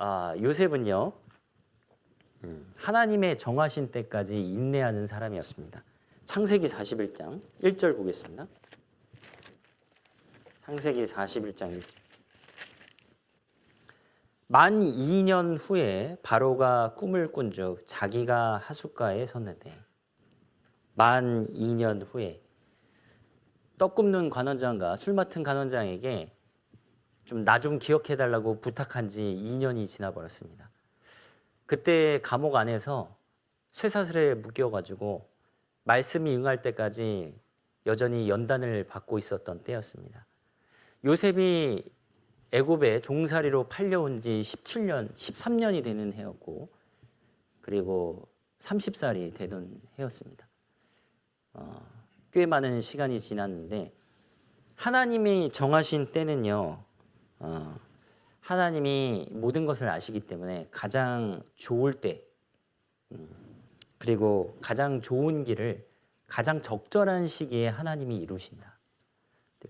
아, 요셉은요. 음, 하나님의 정하신 때까지 인내하는 사람이었습니다. 창세기 41장 1절 보겠습니다. 창세기 41장 1절. 만 2년 후에 바로가 꿈을 꾼즉 자기가 하숫가에 섰는데 만 2년 후에 떡 굽는 관원장과 술 맡은 관원장에게 좀 나 좀 기억해 달라고 부탁한 지 2년이 지나 버렸습니다. 그때 감옥 안에서 쇠사슬에 묶여 가지고 말씀이 응할 때까지 여전히 연단을 받고 있었던 때였습니다. 요셉이 애굽에 종살이로 팔려온 지 17년, 13년이 되는 해였고 그리고 30살이 되던 해였습니다. 어, 꽤 많은 시간이 지났는데 하나님이 정하신 때는요. 어, 하나님이 모든 것을 아시기 때문에 가장 좋을 때 음, 그리고 가장 좋은 길을 가장 적절한 시기에 하나님이 이루신다.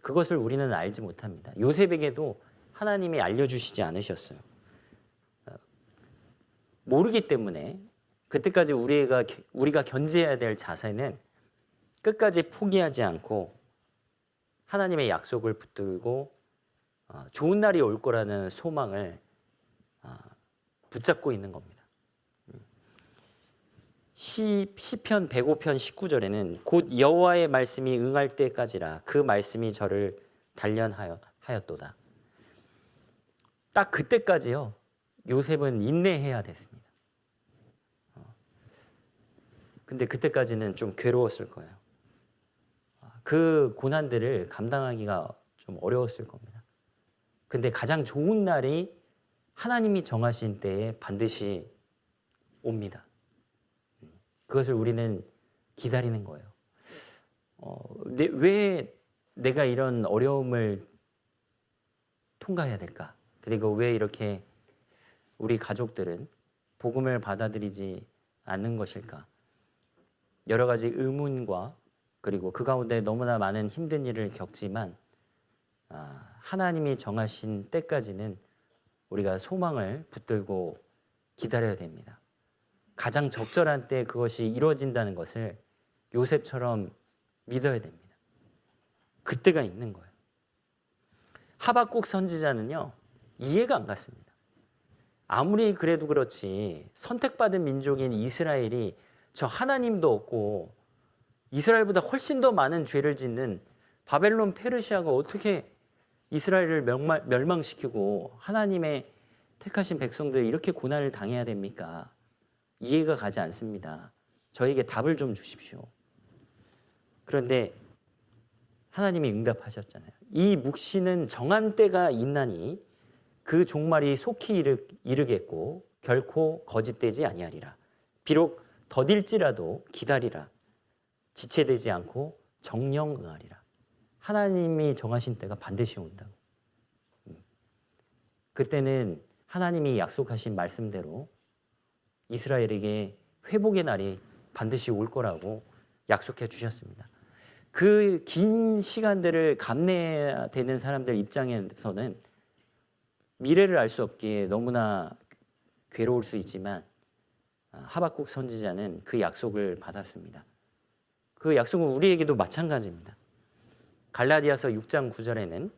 그것을 우리는 알지 못합니다. 요셉에게도 하나님이 알려주시지 않으셨어요. 어, 모르기 때문에 그때까지 우리가 우리가 견제해야 될 자세는 끝까지 포기하지 않고 하나님의 약속을 붙들고 어, 좋은 날이 올 거라는 소망을 어, 붙잡고 있는 겁니다. 시편 105편 19절에는 곧 여호와의 말씀이 응할 때까지라 그 말씀이 저를 단련하였도다. 딱 그때까지요. 요셉은 인내해야 됐습니다. 어. 근데 그때까지는 좀 괴로웠을 거예요. 그 고난들을 감당하기가 좀 어려웠을 겁니다. 근데 가장 좋은 날이 하나님이 정하신 때에 반드시 옵니다. 그것을 우리는 기다리는 거예요. 어, 내, 왜 내가 이런 어려움을 통과해야 될까? 그리고 왜 이렇게 우리 가족들은 복음을 받아들이지 않는 것일까? 여러 가지 의문과 그리고 그 가운데 너무나 많은 힘든 일을 겪지만 아, 하나님이 정하신 때까지는 우리가 소망을 붙들고 기다려야 됩니다. 가장 적절한 때 그것이 이루어진다는 것을 요셉처럼 믿어야 됩니다. 그때가 있는 거예요. 하박국 선지자는요, 이해가 안 갔습니다. 아무리 그래도 그렇지, 선택받은 민족인 이스라엘이 저 하나님도 없고, 이스라엘보다 훨씬 더 많은 죄를 짓는 바벨론 페르시아가 어떻게 이스라엘을 멸망, 멸망시키고 하나님의 택하신 백성들 이렇게 고난을 당해야 됩니까? 이해가 가지 않습니다. 저에게 답을 좀 주십시오. 그런데 하나님이 응답하셨잖아요. 이 묵시는 정한 때가 있나니 그 종말이 속히 이르, 이르겠고 결코 거짓되지 아니하리라. 비록 더딜지라도 기다리라. 지체되지 않고 정령 응하리라. 하나님이 정하신 때가 반드시 온다고. 음. 그때는 하나님이 약속하신 말씀대로 이스라엘에게 회복의 날이 반드시 올 거라고 약속해 주셨습니다. 그 긴 시간들을 감내해야 되는 사람들 입장에서는 미래를 알 수 없기에 너무나 괴로울 수 있지만 아, 하박국 선지자는 그 약속을 받았습니다. 그 약속은 우리에게도 마찬가지입니다. 갈라디아서 6장 9절에는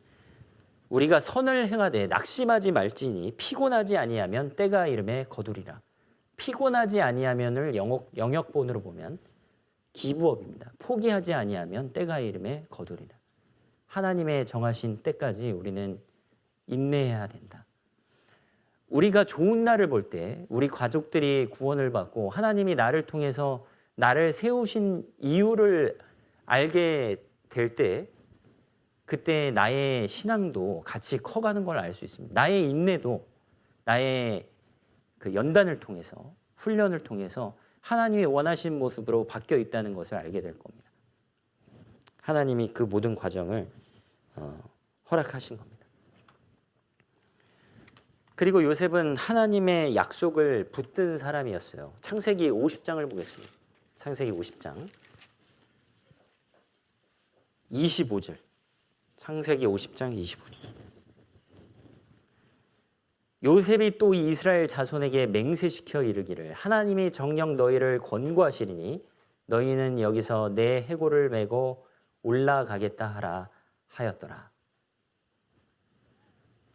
우리가 선을 행하되 낙심하지 말지니 피곤하지 아니하면 때가 이름에 거두리라. 피곤하지 아니하면을 영역, 영역본으로 보면 기부업입니다. 포기하지 아니하면 때가 이름에 거두리라. 하나님의 정하신 때까지 우리는 인내해야 된다. 우리가 좋은 날을 볼 때 우리 가족들이 구원을 받고 하나님이 나를 통해서 나를 세우신 이유를 알게 될 때 그때 나의 신앙도 같이 커가는 걸 알 수 있습니다. 나의 인내도 나의 그 연단을 통해서 훈련을 통해서 하나님이 원하신 모습으로 바뀌어 있다는 것을 알게 될 겁니다. 하나님이 그 모든 과정을 어, 허락하신 겁니다. 그리고 요셉은 하나님의 약속을 붙든 사람이었어요. 창세기 50장을 보겠습니다. 창세기 50장 25절 창세기 50장 25절 요셉이 또 이스라엘 자손에게 맹세시켜 이르기를 하나님이 정녕 너희를 권고하시리니 너희는 여기서 내 해골을 메고 올라가겠다 하라 하였더라.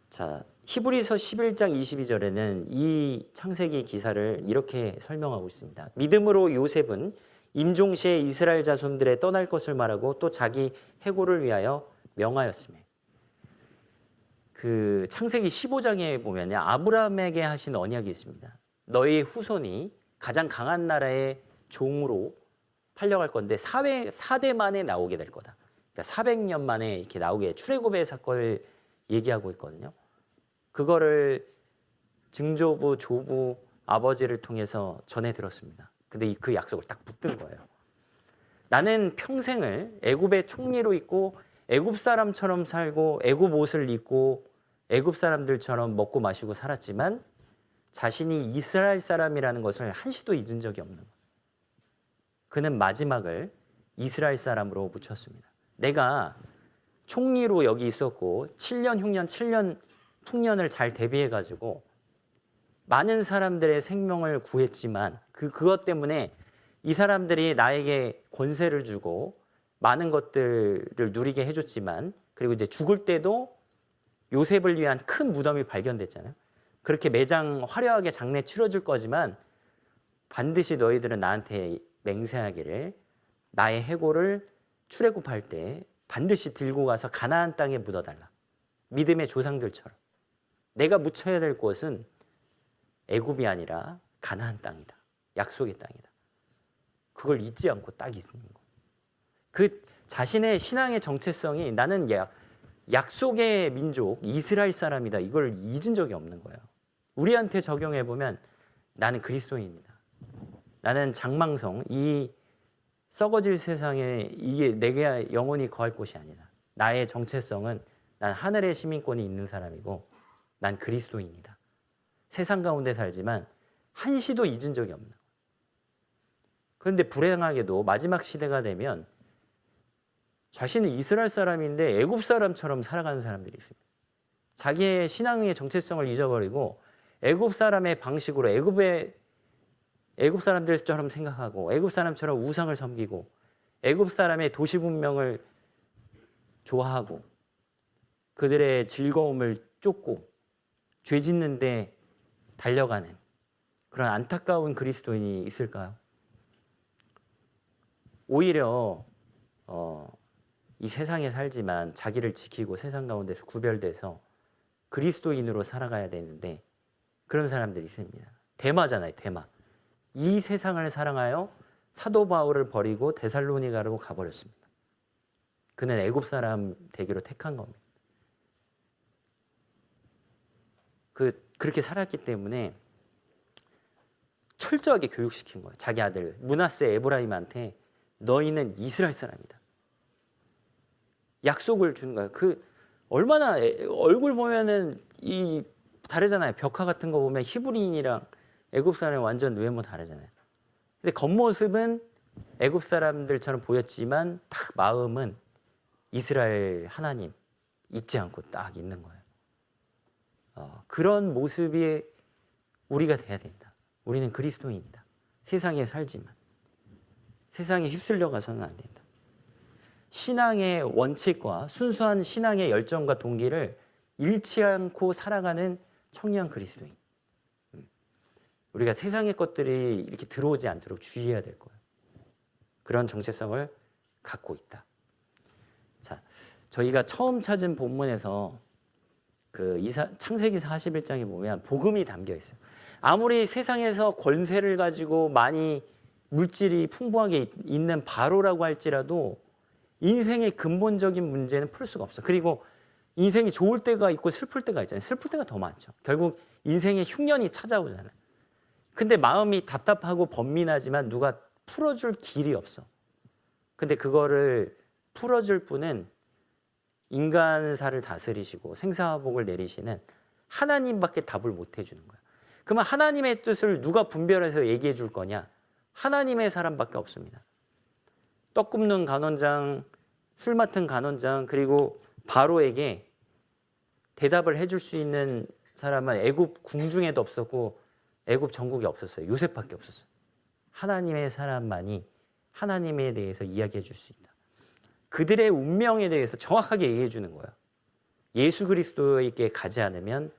자, 히브리서 11장 22절에는 이 창세기 기사를 이렇게 설명하고 있습니다. 믿음으로 요셉은 임종 시에 이스라엘 자손들의 떠날 것을 말하고 또 자기 해고를 위하여 명하였으며 그 창세기 15장에 보면 아브라함에게 하신 언약이 있습니다. 너희 후손이 가장 강한 나라의 종으로 팔려갈 건데 4회, 4대 만에 나오게 될 거다. 그러니까 400년 만에 이렇게 나오게 출애굽의 사건을 얘기하고 있거든요. 그거를 증조부, 조부, 아버지를 통해서 전해 들었습니다. 근데 이- 그 약속을 딱 붙든 거예요. 나는 평생을 애굽의 총리로 있고 애굽 사람처럼 살고 애굽 옷을 입고 애굽 사람들처럼 먹고 마시고 살았지만 자신이 이스라엘 사람이라는 것을 한시도 잊은 적이 없는. 그는 마지막을 이스라엘 사람으로 붙였습니다. 내가 총리로 여기 있었고 7년 흉년 7년 풍년을 잘 대비해 가지고 많은 사람들의 생명을 구했지만 그 그것 때문에 이 사람들이 나에게 권세를 주고 많은 것들을 누리게 해줬지만 그리고 이제 죽을 때도 요셉을 위한 큰 무덤이 발견됐잖아요. 그렇게 매장 화려하게 장례 치러줄 거지만 반드시 너희들은 나한테 맹세하기를 나의 해골을 출애굽할 때 반드시 들고 가서 가나안 땅에 묻어달라. 믿음의 조상들처럼 내가 묻혀야 될 곳은 애굽이 아니라 가나안 땅이다. 약속의 땅이다. 그걸 잊지 않고 딱 있는 거. 그 자신의 신앙의 정체성이 나는 야- 약속의 민족 이스라엘 사람이다. 이걸 잊은 적이 없는 거예요. 우리한테 적용해 보면 나는 그리스도인이다. 나는 장망성 이 썩어질 세상에 이게 내가 영원히 거할 곳이 아니다. 나의 정체성은 난 하늘의 시민권이 있는 사람이고 난 그리스도인이다. 세상 가운데 살지만 한시도 잊은 적이 없는. 그런데 불행하게도 마지막 시대가 되면 자신은 이스라엘 사람인데 애굽 사람처럼 살아가는 사람들이 있습니다. 자기의 신앙의 정체성을 잊어버리고 애굽 사람의 방식으로 애굽의 애굽 사람들처럼 생각하고 애굽 사람처럼 우상을 섬기고 애굽 사람의 도시 문명을 좋아하고 그들의 즐거움을 쫓고 죄 짓는데 달려가는 그런 안타까운 그리스도인이 있을까요? 오히려 어, 이 세상에 살지만 자기를 지키고 세상 가운데서 구별돼서 그리스도인으로 살아가야 되는데 그런 사람들이 있습니다. 대마잖아요, 대마. 이 세상을 사랑하여 사도 바울을 버리고 데살로니가로 가버렸습니다. 그는 애굽 사람 되기로 택한 겁니다. 그 그렇게 살았기 때문에 철저하게 교육시킨 거예요. 자기 아들 문하세 에브라임한테 너희는 이스라엘 사람이다. 약속을 준 거예요. 그 얼마나 애- 얼굴 보면은 이 다르잖아요. 벽화 같은 거 보면 히브리인이랑 애굽 사람이 완전 외모 다르잖아요. 근데 겉모습은 애굽 사람들처럼 보였지만 딱 마음은 이스라엘 하나님 잊지 않고 딱 있는 거예요. 어, 그런 모습이 우리가 돼야 된다. 우리는 그리스도인이다. 세상에 살지만 세상에 휩쓸려 가서는 안 된다. 신앙의 원칙과 순수한 신앙의 열정과 동기를 잃지 않고 살아가는 청년 그리스도인. 음. 우리가 세상의 것들이 이렇게 들어오지 않도록 주의해야 될 거예요. 그런 정체성을 갖고 있다. 자, 저희가 처음 찾은 본문에서 그 이사, 창세기 41장에 보면 복음이 담겨 있어요. 아무리 세상에서 권세를 가지고 많이 물질이 풍부하게 있- 있는 바로라고 할지라도 인생의 근본적인 문제는 풀 수가 없어. 그리고 인생이 좋을 때가 있고 슬플 때가 있잖아요. 슬플 때가 더 많죠. 결국 인생의 흉년이 찾아오잖아요. 근데 마음이 답답하고 번민하지만 누가 풀어줄 길이 없어. 근데 그거를 풀어줄 분은 인간사를 다스리시고 생사복을 내리시는 하나님밖에 답을 못 해주는 거야. 그러면 하나님의 뜻을 누가 분별해서 얘기해 줄 거냐? 하나님의 사람밖에 없습니다. 떡 굽는 간원장, 술 맡은 간원장, 그리고 바로에게 대답을 해줄 수 있는 사람은 애굽 궁중에도 없었고 애굽 전국에 없었어요. 요셉밖에 없었어요. 하나님의 사람만이 하나님에 대해서 이야기해 줄 수 있다. 그들의 운명에 대해서 정확하게 얘기해 주는 거예요. 예수 그리스도에게 가지 않으면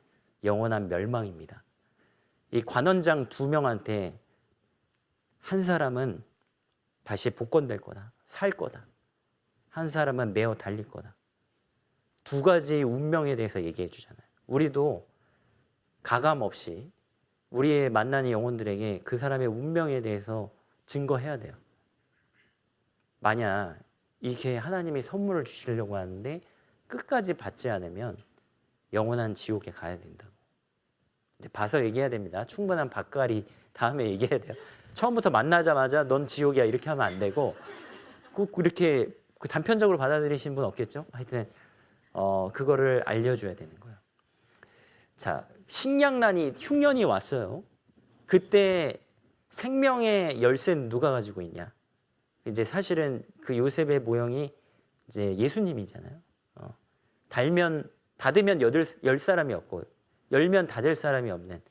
영원한 멸망입니다. 이 관원장 두 명한테 한 사람은 다시 복권될 거다. 살 거다. 한 사람은 매어 달릴 거다. 두 가지 운명에 대해서 얘기해 주잖아요. 우리도 가감 없이 우리의 만나는 영혼들에게 그 사람의 운명에 대해서 증거해야 돼요. 만약 이게 하나님이 선물을 주시려고 하는데 끝까지 받지 않으면 영원한 지옥에 가야 된다고. 근데 봐서 얘기해야 됩니다. 충분한 밥가리 다음에 얘기해야 돼요. 처음부터 만나자마자 넌 지옥이야 이렇게 하면 안 되고 꼭 이렇게 그 단편적으로 받아들이신 분 없겠죠? 하여튼 어 그거를 알려줘야 되는 거예요. 자 식량난이 흉년이 왔어요. 그때 생명의 열쇠는 누가 가지고 있냐? 이제 사실은 그 요셉의 모형이 이제 예수님이잖아요. 어. 달면 닫으면 여덟 열 사람이 없고 열면 닫을 사람이 없는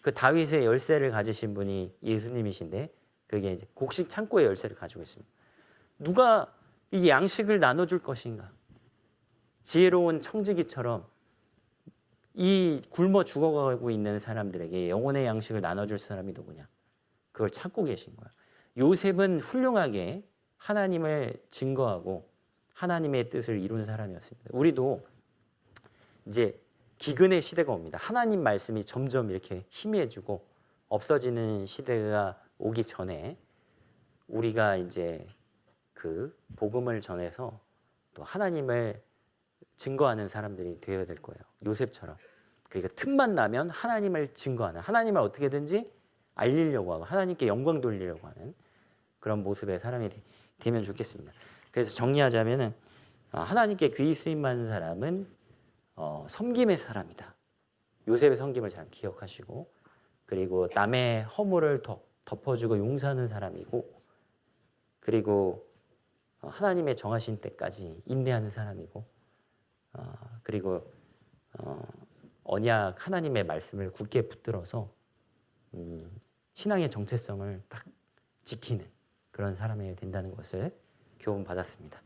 그 다윗의 열쇠를 가지신 분이 예수님이신데 그게 이제 곡식 창고의 열쇠를 가지고 있습니다. 누가 이 양식을 나눠줄 것인가? 지혜로운 청지기처럼 이 굶어 죽어가고 있는 사람들에게 영혼의 양식을 나눠줄 사람이 누구냐? 그걸 찾고 계신 거예요. 요셉은 훌륭하게 하나님을 증거하고 하나님의 뜻을 이룬 사람이었습니다. 우리도 이제 기근의 시대가 옵니다. 하나님 말씀이 점점 이렇게 희미해지고 없어지는 시대가 오기 전에 우리가 이제 그 복음을 전해서 또 하나님을 증거하는 사람들이 되어야 될 거예요. 요셉처럼. 그러니까 틈만 나면 하나님을 증거하는 하나님을 어떻게든지 알리려고 하고 하나님께 영광 돌리려고 하는 그런 모습의 사람이 되- 되면 좋겠습니다. 그래서 정리하자면은 어, 하나님께 귀히 쓰임 받는 사람은 어, 섬김의 사람이다. 요셉의 섬김을 잘 기억하시고 그리고 남의 허물을 덮, 덮어주고 용서하는 사람이고 그리고 어, 하나님의 정하신 때까지 인내하는 사람이고 어, 그리고 어, 언약 하나님의 말씀을 굳게 붙들어서 음, 신앙의 정체성을 딱 지키는 그런 사람이 된다는 것을 교훈 받았습니다.